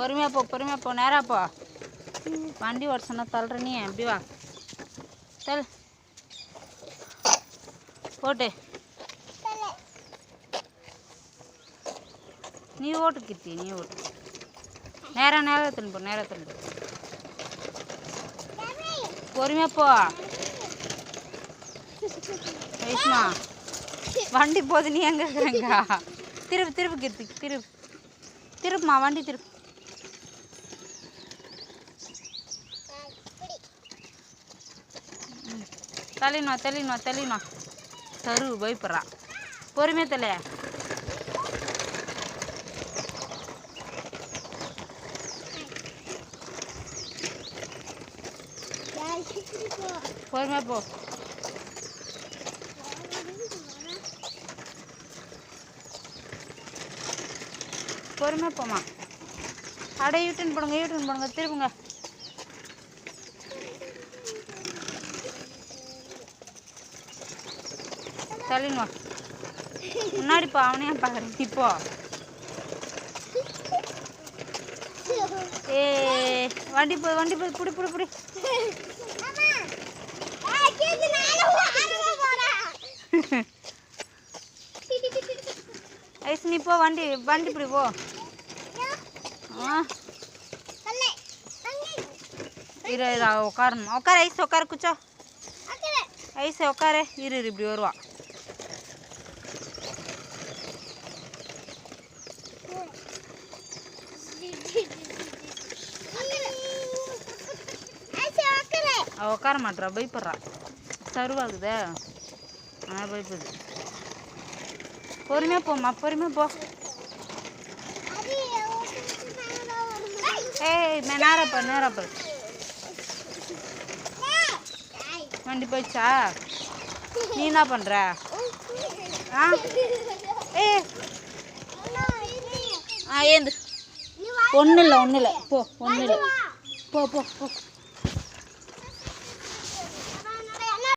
பொறுமையாக போ பொறுமையாக போ. நேராக போ. வண்டி ஓட சொன்னா தள்ளுற நீ. எப்படி வா. தல் போட்டு. நீ ஓட்டு கித்தி நீ ஓட்டு. நேராக நேராக திரும்ப போ நேராக திரும்ப பொறுமையாக போ. வைஷ்மா வண்டி போகுது நீ எங்கே இருக்கிறங்க திருப்பு திருப்பு கிருத்தி திருப்பு. திருப்புமா வண்டி திருப்பு. தள்ளினோ தள்ளினோ தள்ளினோ. தரு பயப்படுறா பொறுமையா தலை பொறுமையா போ. பொறுமையா போமா அட யூட்டன் போடுங்க யூட்டன் போடுங்க திருப்புங்க. தள்ளினோ முன்னாடி போ அவனையும் பார்க்குறேன் இப்போ ஏ வண்டி போ வண்டி போ புடி புடி புடி. ஐஸ் நீ போ வண்டி வண்டி இப்படி போ. ஆ. இரு இரு உட்காரணும். உட்கார ஐஸ் உட்கார குச்சோ. ஐஸ் உட்கார இரு இரு இப்படி வருவா. அவள் உட்கார மாட்றா பயப்படுறா. சருவாகுதே? ஆ பயப்படுது பொறுமையாக போம்மா பொறுமையாக போ. ஏய் மே நேரா போ வண்டி போயிடுச்சா? நீ என்ன பண்ணுற ஆ? ஏ. ஆ ஏந்து. ஒன்றும் இல்லை ஒன்றும் இல்லை போ ஒன்றும் இல்லை போ போ போ.